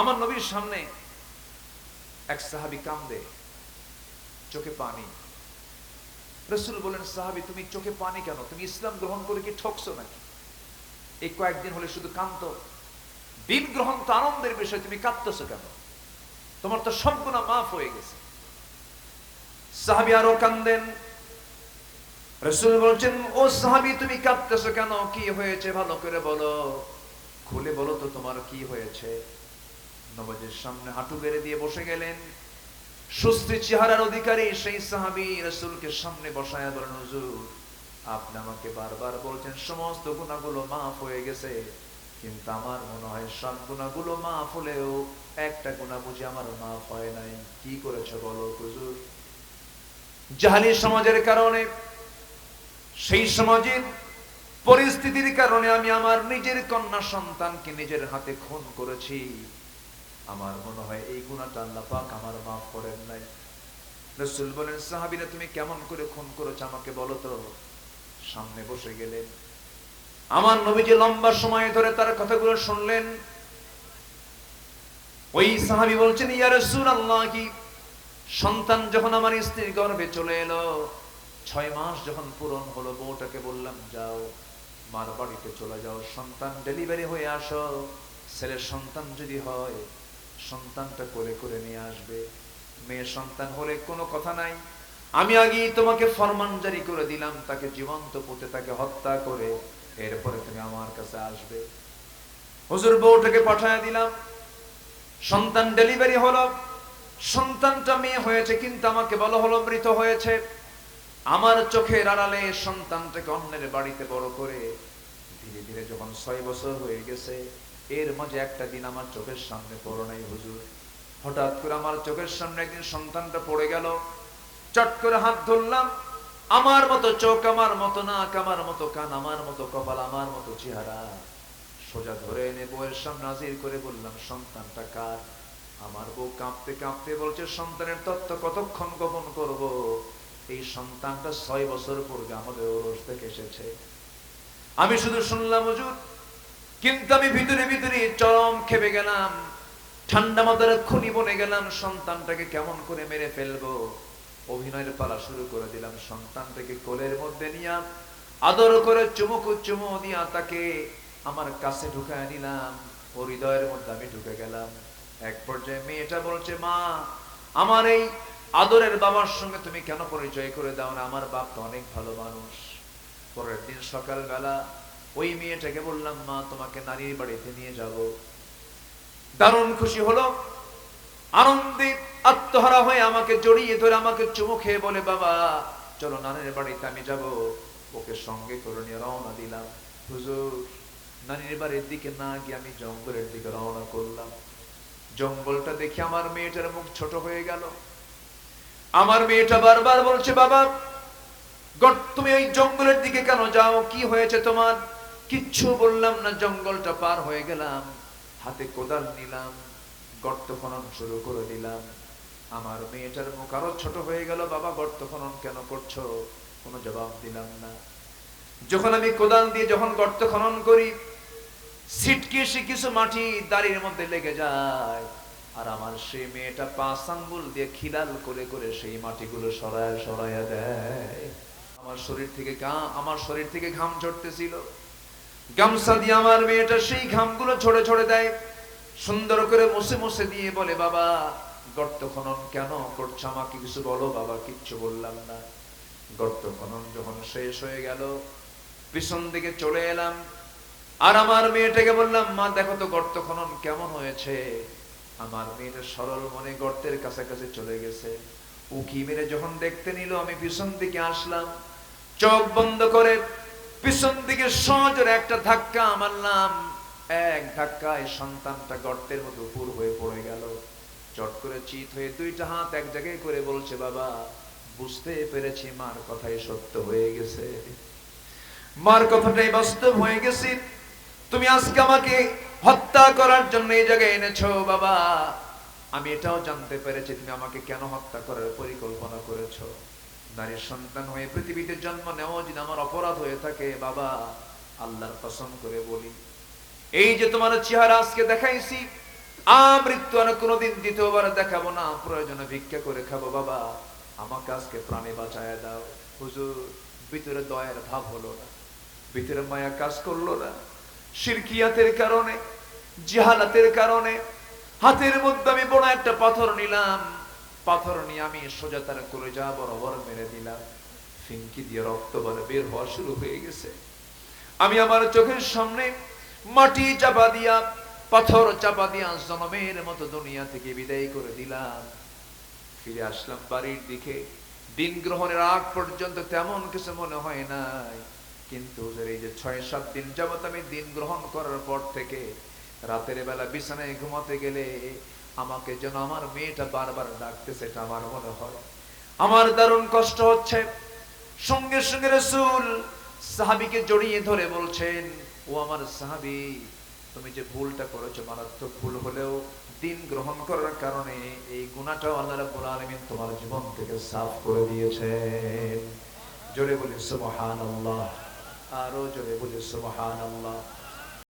আমার নবীর সামনে এক সাহাবি কান্দে চোখে পানি। রসুল বলেন সাহাবি, তুমি চোখে পানি কেন? তুমি ইসলাম গ্রহণ করে কি ঠকছো নাকি? এই কয়েকদিন হলে শুধু কান্ত দিন গ্রহণ তো আনন্দের বিষয়, তুমি কাঁদতেছো কেন? তোমার তো সম্পূর্ণ মাফ হয়ে গেছে। সাহাবি আরও কান্দেন রসুল বলছেন, ও সাহাবি, তুমি কাঁদতেছো কেন? কি হয়েছে? ভালো করে বলো। খুলে বলো তো তোমার কি হয়েছে? নবজের সামনে হাঁটু বেড়ে দিয়ে বসে গেলেন। সুস্থি চেহারার অধিকারী সেই সাহাবি রসুলকে সামনে বসায় বলেন, হুজুর, আপনি আমাকে বারবার বলছেন, সমস্ত গুণাগুলো মাফ হয়ে গেছে। কিন্তু আমার মনে হয় সব গুণাগুলো মাফ হলেও একটা গুণা বুঝে আমার মাফ হয় নাই। কি করেছে বলো হুজুর? জাহালি সমাজের কারণে, সেই সমাজের পরিস্থিতির কারণে আমি আমার নিজের কন্যা সন্তানকে নিজের হাতে খুন করেছি। আমার মনে হয় এই গুণাটা আল্লাহ পাক আমার মাফ করেন নাই। রসুল বলেন, সাহাবিরা, তুমি কেমন করে খুন করেছ আমাকে বলো তো? সামনে বসে গেলেন। আমার নবীজি লম্বা সময় ধরে তার কথাগুলো শুনলেন। ওই সাহাবি বলছেন, ইয়া রসুল আল্লাহ কি সন্তান যখন আমার স্ত্রীর গর্ভে চলে এলো, ছয় মাস যখন পূরণ হলো, বউটাকে বললাম, যাও, মার বাড়িতে চলে যাও, সন্তান ডেলিভারি হয়ে আসো, ছেলের সন্তান যদি হয় সন্তানটা করে করে নিয়ে আসবে। মেয়ে সন্তান হলে কোনো কথা নাই। আমি আগেই তোমাকে ফরমান জারি করে দিলাম, তাকে জীবন্ত পুঁতে তাকে হত্যা করে এরপরে তুমি আমার কাছে আসবে। হুজুর বউটাকে পাঠায় দিলাম। সন্তান ডেলিভারি হলো। সন্তানটা মেয়ে হয়েছে কিন্তু আমাকে বলা হলো মৃত হয়েছে। আমার চোখের আড়ালে সন্তানটাকে অন্যের বাড়িতে বড় করে ধীরে ধীরে যখন ছয় বছর হয়ে গেছে এর মাঝে একটা দিন আমার চোখের সামনে পড়ো নাই, হুজুর। হঠাৎ করে আমার চোখের সামনে একদিন সন্তানটা পড়ে গেল। চট করে হাত ধরলাম। আমার মতো চোখ, আমার মতো নাক, আমার মতো কান, আমার মতো কপাল, আমার মতো চেহারা। সোজা ধরে এনে বউয়ের সামনে হাজির করে বললাম, সন্তানটা কার? আমার বউ কাঁপতে কাঁপতে বলছে, সন্তানের তত্ত্ব কতক্ষণ গোপন করব? এই সন্তানটা ছয় বছর পূর্বে আমাদের ওরস থেকে এসেছে। আমি শুধু শুনলাম, হুজুর কিন্তু আমি ভিতরে ভিতরে চরম খেপে গেলাম। ঠান্ডা মাথার খুনি বনে গেলাম, সন্তানটাকে কেমন করে মেরে ফেলব? অভিনয়ের পালা শুরু করে দিলাম, সন্তানটাকে কোলের মধ্যে নিয়ে আদর করে চুমুক চুমু দিয়া তাকে আমার কাছে ঢুকায় নিলাম হৃদয়ের মধ্যে আমি ঢুকে গেলাম। এক পর্যায়ে মেয়েটা বলছে, মা, আমার এই আদরের বাবার সঙ্গে তুমি কেন পরিচয় করে দাও না? আমার বাপ তো অনেক ভালো মানুষ। পরের দিন সকালবেলা ওই মেয়েটাকে বললাম, মা, তোমাকে নারীর বাড়িতে নিয়ে যাব। দারুণ খুশি হলো। আনন্দে আত্মহারা হয়ে আমাকে জড়িয়ে ধরে আমাকে চুমু খেয়ে বলে, বাবা, চলো নানের বাড়িতে আমি যাব। ওকে সঙ্গে করে নিয়ে রওনা দিলাম। হুজুর, নানির বাড়ির দিকে না গিয়ে আমি জঙ্গলের দিকে রওনা করলাম। জঙ্গলটা দেখে আমার মেয়েটার মুখ ছোট হয়ে গেল। আমার মেয়েটা বারবার বলছে, বাবা তুমি ওই জঙ্গলের দিকে কেন যাও? কি হয়েছে তোমার? কিচ্ছু বললাম না, জঙ্গলটা পার হয়ে গেলাম, হাতে কোদাল নিলাম, গর্ত খনন শুরু করে দিলাম। আমার মেয়েটার মুখ আরও ছোট হয়ে গেল, বাবা, গর্ত খনন কেন করছ? কোনো জবাব দিলাম না। যখন আমি কোদাল দিয়ে যখন গর্ত খনন করি সিটকে সে কিছু মাটি দাড়ির মধ্যে লেগে যায়। আর আমার সেই মেয়েটা পাঁচ আঙ্গুল দিয়ে খিলাল করে করে সেই মাটিগুলো সরায় সরাইয়া দেয়। আমার শরীর থেকে গা আমার শরীর থেকে ঘাম ঝরতেছিল। গামছা দিয়ে আমার মেয়েটা সেই ঘামগুলো ছড়ে ছড়ে দেয়। সুন্দর করে মুছে মুছে দিয়ে বলে, বাবা, গর্ত খনন কেন করছ আমাকে কিছু বলো, বাবা, কিচ্ছু বললাম না। গর্ত খনন যখন শেষ হয়ে গেল, পিছন দিকে চলে এলাম। আর আমার মেয়েটাকে বললাম, মা, দেখো তো গর্ত খনন কেমন হয়েছে? আমার মেয়েটা সরল মনে গর্তের কাছাকাছি চলে গেছে। উকি মেরে যখন দেখতে নিল, আমি পিছন দিকে আসলাম। চোখ বন্ধ করে পিছন দিকে সজোরে একটা ধাক্কা মারলাম এক ধাক্কায় সন্তানটা গর্তের মতো উপর হয়ে পড়ে গেল। চট করে চিত হয়ে দুইটা হাত এক জায়গায় করে বলছে, বাবা, বুঝতে পেরেছি মার কথাই সত্য হয়ে গেছে। মার কথাটাই বাস্তব হয়ে গেছে। তুমি আজকে আমাকে হত্যা করার জন্য এই জায়গায় এনেছো, বাবা। আমি এটাও জানতে পেরেছি, তুমি আমাকে কেন হত্যা করার পরিকল্পনা করেছ? নারীর সন্তান হয়ে পৃথিবীতে জন্ম নেওয়া যদি আমার অপরাধ হয়ে থাকে, বাবা, আল্লাহর কসম করে বলি। এই যে তোমার চেহারা আজকে দেখাইছি আমৃত্যু আর কোনোদিন দ্বিতীয়বার দেখাবো না, প্রয়োজনে ভিক্ষা করে খাব, বাবা, আমাকে আজকে প্রাণে বাঁচায় দাও। হুজুর, ভিতরে দয়ার ভাব হলো না, ভিতরে মায়া কাজ করল না। শিরকিয়াতের কারণে, জিহালাতের কারণে, হাতের মধ্যে আমি বড় একটা পাথর নিলাম পাথর নিয়ে আমি সোজা তার করে যা বরাবর মেরে দিলাম। ফিঙ্কি দিয়ে রক্ত বলে বের হওয়া শুরু হয়ে গেছে। আমি আমার চোখের সামনে মাটি চাপা দিয়া, পাথর চাপা দিয়া জনমের মতো দুনিয়া থেকে বিদায় করে দিলাম। ফিরে আসলাম বাড়ির দিকে। দিন গ্রহণের আগ পর্যন্ত তেমন কিছু মনে হয় নাই। কিন্তু এই যে ছয়, সাত দিন যাবত আমি দিন গ্রহণ করার পর থেকে রাতের বেলা বিছানায় ঘুমাতে গেলে আমাকে যেন আমার মেয়েটা বারবার ডাকতেছে এটা আমার মনে হয়। আমার দারুণ কষ্ট হচ্ছে। সঙ্গে সঙ্গে রসুল সাহাবিকে জড়িয়ে ধরে বলছেন, ও আমার সাহাবি, তুমি যে ভুলটা করেছ, মারাত্মক ভুল হলেও দিন গ্রহণ করার কারণে এই গুণাটাও আল্লাহ রাব্বুল আলামিন তোমার জীবন থেকে সাফ করে দিয়েছেন। জোরে বলি, সুবহানাল্লাহ। আরও জোরে বলি, সুবহানাল্লাহ।